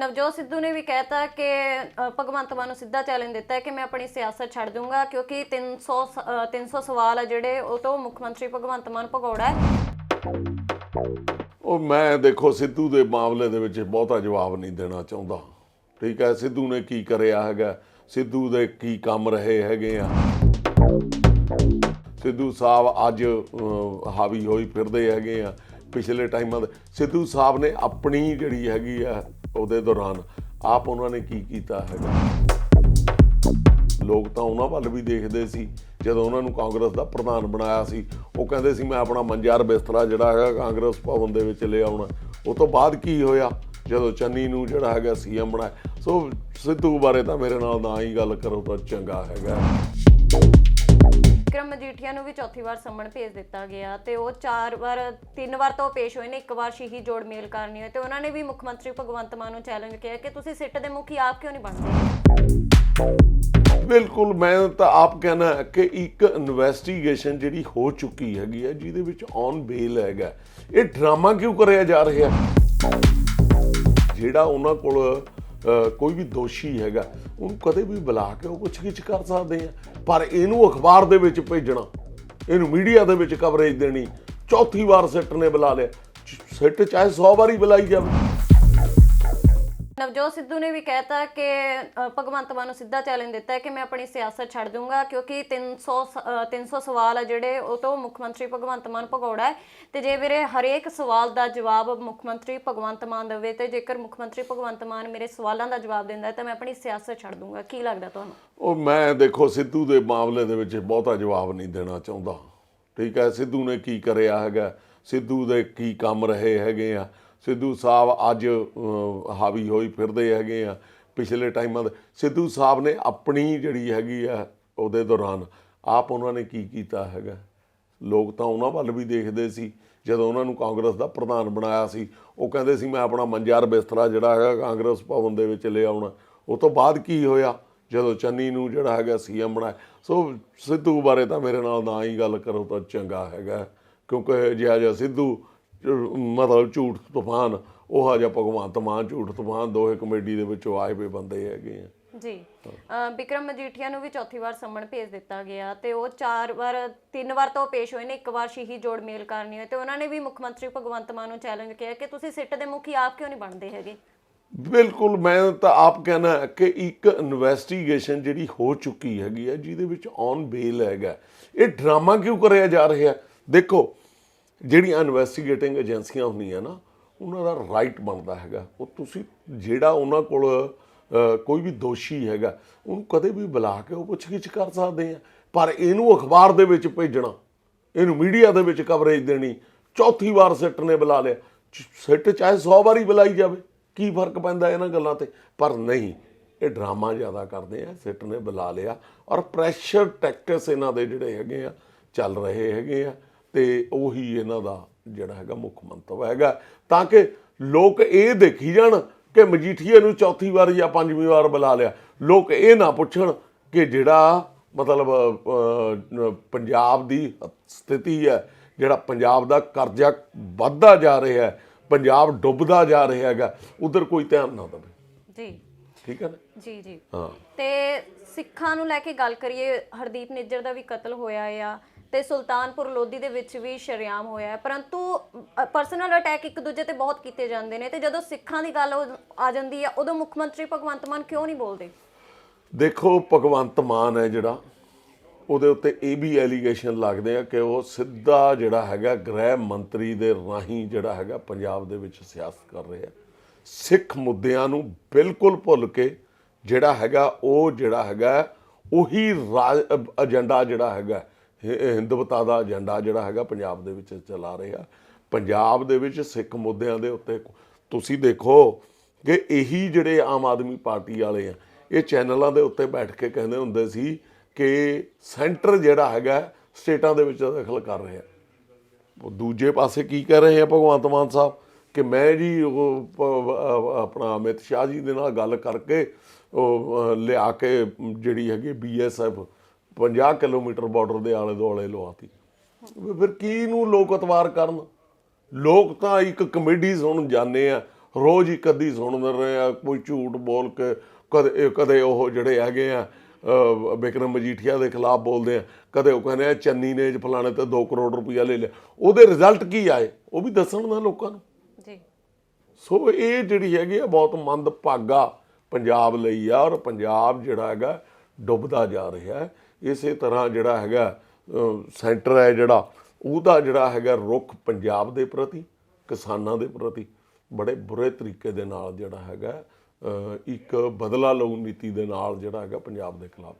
ਨਵਜੋਤ ਸਿੱਧੂ ਨੇ ਵੀ ਕਹਿਤਾ ਕਿ ਭਗਵੰਤ ਮਾਨ ਨੂੰ ਸਿੱਧਾ ਚੈਲੰਜ ਦਿੱਤਾ ਹੈ ਕਿ ਮੈਂ ਆਪਣੀ ਸਿਆਸਤ ਛੱਡ ਦੂੰਗਾ ਕਿਉਂਕਿ 300 ਸ- ਅ, 300 ਸਵਾਲ ਆ ਜਿਹੜੇ ਉਹ ਤੋਂ ਮੁੱਖ ਮੰਤਰੀ ਭਗਵੰਤ ਮਾਨ ਭਗੌੜਾ ਹੈ। ਉਹ ਮੈਂ ਦੇਖੋ ਸਿੱਧੂ ਦੇ ਮਾਮਲੇ ਦੇ ਵਿੱਚ ਬਹੁਤਾ ਜਵਾਬ ਨਹੀਂ ਦੇਣਾ ਚਾਹੁੰਦਾ। ਠੀਕ ਹੈ ਸਿੱਧੂ ਨੇ ਕੀ ਕਰਿਆ ਹੈਗਾ? ਸਿੱਧੂ ਦੇ ਕੀ ਕੰਮ ਰਹੇ ਹੈਗੇ ਆ? ਸਿੱਧੂ ਸਾਹਿਬ ਅੱਜ ਹਾਵੀ ਹੋਈ ਫਿਰਦੇ ਹੈਗੇ ਆ। ਪਿਛਲੇ ਟਾਈਮਾਂ ਦੇ ਸਿੱਧੂ ਸਾਹਿਬ ਨੇ ਆਪਣੀ ਜਿਹੜੀ ਹੈਗੀ ਆ ਉਹਦੇ ਦੌਰਾਨ ਆਪ ਉਹਨਾਂ ਨੇ ਕੀ ਕੀਤਾ ਹੈਗਾ? ਲੋਕ ਤਾਂ ਉਹਨਾਂ ਵੱਲ ਵੀ ਦੇਖਦੇ ਸੀ, ਜਦੋਂ ਉਹਨਾਂ ਨੂੰ ਕਾਂਗਰਸ ਦਾ ਪ੍ਰਧਾਨ ਬਣਾਇਆ ਸੀ, ਉਹ ਕਹਿੰਦੇ ਸੀ, ਮੈਂ ਆਪਣਾ ਮੰਜਾਰ ਬਿਸਤਰਾ ਜਿਹੜਾ ਹੈਗਾ ਕਾਂਗਰਸ ਭਵਨ ਦੇ ਵਿੱਚ ਲੈ ਆਉਣਾ। ਉਹ ਤੋਂ ਬਾਅਦ ਕੀ ਹੋਇਆ? ਜਦੋਂ ਚੰਨੀ ਨੂੰ ਜਿਹੜਾ ਹੈਗਾ ਸੀਐਮ ਬਣਾਇਆ, ਸੋ ਸਿੱਧੂ ਬਾਰੇ ਤਾਂ ਮੇਰੇ ਨਾਲ ਨਾ ਹੀ ਗੱਲ ਕਰੋ ਤਾਂ ਚੰਗਾ ਹੈਗਾ। ਵਿਕਰਮ ਮਜੀਠੀਆ ਨੂੰ ਵੀ ਚੌਥੀ ਵਾਰ ਸੰਮਣ ਭੇਜ ਦਿੱਤਾ ਗਿਆ ਤੇ ਉਹ ਚਾਰ ਵਾਰ, ਤਿੰਨ ਵਾਰ ਤਾਂ ਉਹ ਪੇਸ਼ ਹੋਏ ਨੇ, ਇੱਕ ਵਾਰ ਸ਼ਹੀਦ ਜੋੜ ਮੇਲ ਕਰਨੀ ਹੋਈ ਤੇ ਉਹਨਾਂ ਨੇ ਵੀ ਮੁੱਖ ਮੰਤਰੀ ਭਗਵੰਤ ਮਾਨ ਨੂੰ ਚੈਲੰਜ ਕੀਤਾ ਕਿ ਤੁਸੀਂ ਸਿੱਟ ਦੇ ਮੁਖੀ ਆਪ ਕਿਉਂ ਨਹੀਂ ਬਣਦੇ? ਬਿਲਕੁਲ, ਮੈਂ ਤਾਂ ਆਪ ਕਹਿਣਾ ਕਿ ਇੱਕ ਇਨਵੈਸਟੀਗੇਸ਼ਨ ਜਿਹੜੀ ਹੋ ਚੁੱਕੀ ਹੈਗੀ ਹੈ, ਜਿਹਦੇ ਵਿੱਚ ਔਨ ਬੇਲ ਹੈਗਾ। ਇਹ ਡਰਾਮਾ ਕਿਉਂ ਕਰਿਆ ਜਾ ਰਿਹਾ? ਜਿਹੜਾ ਉਹਨਾਂ ਕੋਲ ਕੋਈ ਵੀ ਦੋਸ਼ੀ ਹੈਗਾ, ਉਹਨੂੰ ਕਦੇ ਵੀ ਬੁਲਾ ਕੇ ਉਹ ਪੁੱਛਗਿੱਛ ਕਰ ਸਕਦੇ ਆ। ਪਰ ਇਹਨੂੰ ਅਖਬਾਰ ਦੇ ਵਿੱਚ ਭੇਜਣਾ, ਇਹਨੂੰ ਮੀਡੀਆ ਦੇ ਵਿੱਚ ਕਵਰੇਜ ਦੇਣੀ, ਚੌਥੀ ਵਾਰ ਸਿੱਟ ਨੇ ਬੁਲਾ ਲਿਆ। ਸਿੱਟ ਚਾਹੇ 100 ਵਾਰੀ ਬੁਲਾਈ ਜਾਵੇ। ਨਵਜੋਤ ਸਿੱਧੂ ਨੇ ਵੀ ਕਹਿਤਾ ਕਿ ਭਗਵੰਤ ਮਾਨ ਨੂੰ ਸਿੱਧਾ ਚੈਲੰਜ ਦਿੱਤਾ ਹੈ ਕਿ ਮੈਂ ਆਪਣੀ ਸਿਆਸਤ ਛੱਡ ਦੂੰਗਾ, ਕਿਉਂਕਿ 300 300 ਸਵਾਲ ਆ ਜਿਹੜੇ ਉਹ ਤੋਂ ਮੁੱਖ ਮੰਤਰੀ ਭਗਵੰਤ ਮਾਨ ਭਗੌੜਾ ਹੈ। ਤੇ ਜੇ ਵੀਰੇ ਹਰੇਕ ਸਵਾਲ ਦਾ ਜਵਾਬ ਮੁੱਖ ਮੰਤਰੀ ਭਗਵੰਤ ਮਾਨ ਦੇਵੇ, ਤੇ ਜੇਕਰ ਮੁੱਖ ਮੰਤਰੀ ਭਗਵੰਤ ਮਾਨ ਮੇਰੇ ਸਵਾਲਾਂ ਦਾ ਜਵਾਬ ਦਿੰਦਾ ਤਾਂ ਮੈਂ ਆਪਣੀ ਸਿਆਸਤ ਛੱਡ ਦੂੰਗਾ। ਕੀ ਲੱਗਦਾ ਤੁਹਾਨੂੰ? ਉਹ ਮੈਂ ਦੇਖੋ, ਸਿੱਧੂ ਦੇ ਮਾਮਲੇ ਦੇ ਵਿੱਚ ਬਹੁਤਾ ਜਵਾਬ ਨਹੀਂ ਦੇਣਾ ਚਾਹੁੰਦਾ। ਠੀਕ ਹੈ, ਸਿੱਧੂ ਨੇ ਕੀ ਕਰਿਆ ਹੈਗਾ, ਸਿੱਧੂ ਦੇ ਕੀ ਕੰਮ ਰਹੇ ਹੈਗੇ ਆ ਸਿੱਧੂ ਸਾਹਿਬ ਅੱਜ ਹਾਵੀ ਹੋਈ ਫਿਰਦੇ ਹੈਗੇ ਆ ਪਿਛਲੇ ਟਾਈਮਾਂ ਦੇ। ਸਿੱਧੂ ਸਾਹਿਬ ਨੇ ਆਪਣੀ ਜਿਹੜੀ ਹੈਗੀ ਆ ਉਹਦੇ ਦੌਰਾਨ ਆਪ ਉਹਨਾਂ ਨੇ ਕੀ ਕੀਤਾ ਹੈਗਾ? ਲੋਕ ਤਾਂ ਉਹਨਾਂ ਵੱਲ ਵੀ ਦੇਖਦੇ ਸੀ। ਜਦੋਂ ਉਹਨਾਂ ਨੂੰ ਕਾਂਗਰਸ ਦਾ ਪ੍ਰਧਾਨ ਬਣਾਇਆ ਸੀ, ਉਹ ਕਹਿੰਦੇ ਸੀ, ਮੈਂ ਆਪਣਾ ਮੰਜਾਰ ਬਿਸਤਰਾ ਜਿਹੜਾ ਹੈਗਾ ਕਾਂਗਰਸ ਭਵਨ ਦੇ ਵਿੱਚ ਲੈ ਆਉਣਾ ਉਹ ਤੋਂ ਬਾਅਦ ਕੀ ਹੋਇਆ? ਜਦੋਂ ਚੰਨੀ ਨੂੰ ਜਿਹੜਾ ਹੈਗਾ ਸੀਐਮ ਬਣਾਇਆ। ਸੋ ਸਿੱਧੂ ਬਾਰੇ ਤਾਂ ਮੇਰੇ ਨਾਲ ਨਾ ਹੀ ਗੱਲ ਕਰੋ ਤਾਂ ਚੰਗਾ ਹੈਗਾ। ਕਿਉਂਕਿ ਜਿਹਾ ਜਿਹਾ ਸਿੱਧੂ ਮਤਲਬ ਝੂਠ ਤੂਫਾਨ ਉਹ ਜਿਹਾ ਭਗਵੰਤ ਮਾਨ ਝੂਠ ਤੂਫਾਨ ਦੋਹੇ ਕਮੇਡੀ ਦੇ ਵਿੱਚੋਂ ਆਏ ਹੋਏ ਬੰਦੇ ਹੈਗੇ ਆ। ਜੀ। ਵਿਕਰਮ ਮਜੀਠੀਆ ਨੂੰ ਵੀ ਚੌਥੀ ਵਾਰ ਸੰਮਣ ਭੇਜ ਦਿੱਤਾ ਗਿਆ ਤੇ ਉਹ ਚਾਰ ਵਾਰ ਤਿੰਨ ਵਾਰ ਤਾਂ ਪੇਸ਼ ਹੋਏ ਨੇ ਇੱਕ ਵਾਰ ਸ਼ਹੀਦ ਜੋੜ ਮੇਲ ਕਰਨੀ ਹੋਈ ਤੇ ਉਹਨਾਂ ਨੇ ਵੀ ਮੁੱਖ ਮੰਤਰੀ ਭਗਵੰਤ ਮਾਨ ਨੂੰ ਚੈਲੰਜ ਕੀਤਾ ਕਿ ਤੁਸੀਂ ਸਿੱਟ ਦੇ ਮੁਖੀ ਆਪ ਕਿਉਂ ਨਹੀਂ ਬਣਦੇ ਹੈਗੇ? ਬਿਲਕੁਲ ਮੈਂ ਤਾਂ ਆਪ ਕਹਿਣਾ ਕਿ ਇੱਕ ਇਨਵੈਸਟੀਗੇਸ਼ਨ ਜਿਹੜੀ ਹੋ ਚੁੱਕੀ ਹੈਗੀ ਹੈ ਜਿਹਦੇ ਵਿੱਚ ਔਨ ਬੇਲ ਹੈਗਾ। ਇਹ ਡਰਾਮਾ ਕਿਉਂ ਕਰਿਆ ਜਾ ਰਿਹਾ? ਦੇਖੋ ਜਿਹੜੀਆਂ ਇਨਵੈਸਟੀਗੇਟਿੰਗ ਏਜੰਸੀਆਂ ਹੁੰਦੀਆਂ ਨਾ, ਉਹਨਾਂ ਦਾ ਰਾਈਟ ਬਣਦਾ ਹੈਗਾ। ਉਹ ਤੁਸੀਂ ਜਿਹੜਾ ਉਹਨਾਂ ਕੋਲ ਕੋਈ ਵੀ ਦੋਸ਼ੀ ਹੈਗਾ, ਉਹਨੂੰ ਕਦੇ ਵੀ ਬੁਲਾ ਕੇ ਉਹ ਪੁੱਛਗਿੱਛ ਕਰ ਸਕਦੇ ਆ। ਪਰ ਇਹਨੂੰ ਅਖਬਾਰ ਦੇ ਵਿੱਚ ਭੇਜਣਾ, ਇਹਨੂੰ ਮੀਡੀਆ ਦੇ ਵਿੱਚ ਕਵਰੇਜ ਦੇਣੀ, ਚੌਥੀ ਵਾਰ ਸਿੱਟ ਨੇ ਬੁਲਾ ਲਿਆ। ਸਿੱਟ ਚਾਹੇ 100 ਵਾਰੀ ਬੁਲਾਈ ਜਾਵੇ, ਕੀ ਫ਼ਰਕ ਪੈਂਦਾ ਇਹਨਾਂ ਗੱਲਾਂ ਤੇ? ਪਰ ਨਹੀਂ, ਇਹ ਡਰਾਮਾ ਜ਼ਿਆਦਾ ਕਰਦੇ ਆ, ਸਿੱਟ ਨੇ ਬੁਲਾ ਲਿਆ। ਔਰ ਪ੍ਰੈਸ਼ਰ ਟੈਕਟਿਕਸ ਇਹਨਾਂ ਦੇ ਜਿਹੜੇ ਹੈਗੇ ਆ, ਚੱਲ ਰਹੇ ਹੈਗੇ ਆ। ਤੇ ਉਹੀ ਇਹਨਾਂ ਦਾ ਜਿਹੜਾ ਹੈਗਾ ਮੁੱਖ ਮੰਤਵ ਹੈਗਾ। ਤਾਂ ਕਿ ਲੋਕ ਇਹ ਦੇਖੀ ਜਾਣ ਕਿ ਮਜੀਠੀਏ ਨੂੰ ਚੌਥੀ ਵਾਰ ਜਾਂ ਪੰਜਵੀਂ ਵਾਰ ਬੁਲਾ ਲਿਆ। ਲੋਕ ਇਹ ਨਾ ਪੁੱਛਣ ਕਿ ਜਿਹੜਾ ਮਤਲਬ ਪੰਜਾਬ ਦੀ ਸਥਿਤੀ ਹੈ ਜਿਹੜਾ ਪੰਜਾਬ ਦਾ ਕਰਜ਼ਾ ਵੱਧਦਾ ਜਾ ਰਿਹਾ ਹੈ ਪੰਜਾਬ ਡੁੱਬਦਾ ਜਾ ਰਿਹਾ ਹੈਗਾ ਉਧਰ ਕੋਈ ਧਿਆਨ ਨਾ ਦੇਵੇ। ਜੀ। ਠੀਕ ਹੈ ਨਾ? ਜੀ ਜੀ। ਹਾਂ। ਤੇ ਸਿੱਖਾਂ ਨੂੰ ਲੈ ਕੇ ਗੱਲ ਕਰੀਏ ਹਰਦੀਪ ਨਿੱਜਰ ਦਾ ਵੀ ਕਤਲ ਹੋਇਆ ਆ। ਤੇ ਸੁਲਤਾਨਪੁਰ ਲੋਧੀ ਦੇ ਵਿੱਚ ਵੀ ਸ਼ਰੇਆਮ ਹੋਇਆ ਹੈ। ਪਰੰਤੂ ਪਰਸਨਲ ਅਟੈਕ ਇੱਕ ਦੂਜੇ ਤੇ ਬਹੁਤ ਕੀਤੇ ਜਾਂਦੇ ਨੇ ਤੇ ਜਦੋਂ ਸਿੱਖਾਂ ਦੀ ਗੱਲ ਆ ਜਾਂਦੀ ਹੈ, ਉਦੋਂ ਮੁੱਖ ਮੰਤਰੀ ਭਗਵੰਤ ਮਾਨ ਕਿਉਂ ਨਹੀਂ ਬੋਲਦੇ? ਦੇਖੋ, ਭਗਵੰਤ ਮਾਨ ਹੈ ਜਿਹੜਾ, ਉਹਦੇ ਉੱਤੇ ਇਹ ਵੀ ਐਲੀਗੇਸ਼ਨ ਲੱਗਦੇ ਆ ਕਿ ਉਹ ਸਿੱਧਾ ਜਿਹੜਾ ਹੈਗਾ ਗ੍ਰਹਿ ਮੰਤਰੀ ਦੇ ਰਾਹੀਂ ਜਿਹੜਾ ਹੈਗਾ ਪੰਜਾਬ ਦੇ ਵਿੱਚ ਸਿਆਸਤ ਕਰ ਰਿਹਾ ਸਿੱਖ ਮੁੱਦਿਆਂ ਨੂੰ ਬਿਲਕੁਲ ਭੁੱਲ ਕੇ ਜਿਹੜਾ ਹੈਗਾ, ਉਹ ਜਿਹੜਾ ਹੈਗਾ, ਉਹੀ ਰਾਜ- ਏਜੰਡਾ ਜਿਹੜਾ ਹੈਗਾ ਹਿ- ਹਿੰਦੂਤਾ ਦਾ ਏਜੰਡਾ ਜਿਹੜਾ ਹੈਗਾ ਪੰਜਾਬ ਦੇ ਵਿੱਚ ਚਲਾ ਰਿਹਾ। ਪੰਜਾਬ ਦੇ ਵਿੱਚ ਸਿੱਖ ਮੁੱਦਿਆਂ ਦੇ ਉੱਤੇ ਤੁਸੀਂ ਦੇਖੋ ਕਿ ਇਹੀ ਜਿਹੜੇ ਆਮ ਆਦਮੀ ਪਾਰਟੀ ਵਾਲੇ ਆ, ਇਹ ਚੈਨਲਾਂ ਦੇ ਉੱਤੇ ਬੈਠ ਕੇ ਕਹਿੰਦੇ ਹੁੰਦੇ ਸੀ ਕਿ ਸੈਂਟਰ ਜਿਹੜਾ ਹੈਗਾ ਸਟੇਟਾਂ ਦੇ ਵਿੱਚ ਦਖਲ ਕਰ ਰਿਹਾ। ਉਹ ਦੂਜੇ ਪਾਸੇ ਕੀ ਕਰ ਰਹੇ ਆ ਭਗਵੰਤ ਮਾਨ ਸਾਹਿਬ? ਕਿ ਮੈਂ ਜੀ ਉਹ ਆਪਣਾ ਅਮਿਤ ਸ਼ਾਹ ਜੀ ਦੇ ਨਾਲ ਗੱਲ ਕਰਕੇ ਉਹ ਲਿਆ ਕੇ ਜਿਹੜੀ ਹੈਗੀ ਬੀਐਸਐਫ 50 ਕਿਲੋਮੀਟਰ ਬਾਰਡਰ ਦੇ ਆਲੇ ਦੁਆਲੇ ਲਵਾਤੀ। ਫਿਰ ਕੀ ਨੂੰ ਲੋਕ ਅਤਵਾਰ ਕਰਨ? ਲੋਕ ਤਾਂ ਇੱਕ ਕਮੇਡੀ ਸੁਣਨ ਜਾਂਦੇ ਆ ਰੋਜ਼ ਹੀ ਕਦੀ ਸੁਣਦੇ ਰਹੇ ਆ ਕੋਈ ਝੂਠ ਬੋਲ ਕੇ ਕਦੇ ਕਦੇ ਉਹ ਜਿਹੜੇ ਹੈਗੇ ਆ ਬਿਕਰਮ ਮਜੀਠੀਆ ਦੇ ਖਿਲਾਫ ਬੋਲਦੇ ਆ ਕਦੇ ਉਹ ਕਹਿੰਦੇ ਆ ਚੰਨੀ ਨੇ ਜ ਫਲਾਣੇ ਤੇ 2 ਕਰੋੜ ਰੁਪਇਆ ਲੈ ਲਿਆ। ਉਹਦੇ ਰਿਜ਼ਲਟ ਕੀ ਆਏ? ਉਹ ਵੀ ਦੱਸਣ ਨਾ ਲੋਕਾਂ ਨੂੰ। ਜੀ। ਸੋ ਇਹ ਜਿਹੜੀ ਹੈਗੀ ਆ ਬਹੁਤ ਮੰਦ ਭਾਗਾ ਪੰਜਾਬ ਲਈ ਆ ਔਰ ਪੰਜਾਬ ਜਿਹੜਾ ਹੈਗਾ ਡੁੱਬਦਾ ਜਾ ਰਿਹਾ ਹੈ। ਇਸੇ ਤਰ੍ਹਾਂ ਜਿਹੜਾ ਹੈਗਾ ਸੈਂਟਰ ਹੈ ਜਿਹੜਾ, ਉਹਦਾ ਜਿਹੜਾ ਹੈਗਾ ਰੁਖ ਪੰਜਾਬ ਦੇ ਪ੍ਰਤੀ, ਕਿਸਾਨਾਂ ਦੇ ਪ੍ਰਤੀ ਬੜੇ ਬੁਰੇ ਤਰੀਕੇ ਦੇ ਨਾਲ ਜਿਹੜਾ ਹੈਗਾ ਇੱਕ ਬਦਲਾ ਲਊ ਨੀਤੀ ਦੇ ਨਾਲ ਜਿਹੜਾ ਹੈਗਾ ਪੰਜਾਬ ਦੇ ਖਿਲਾਫ।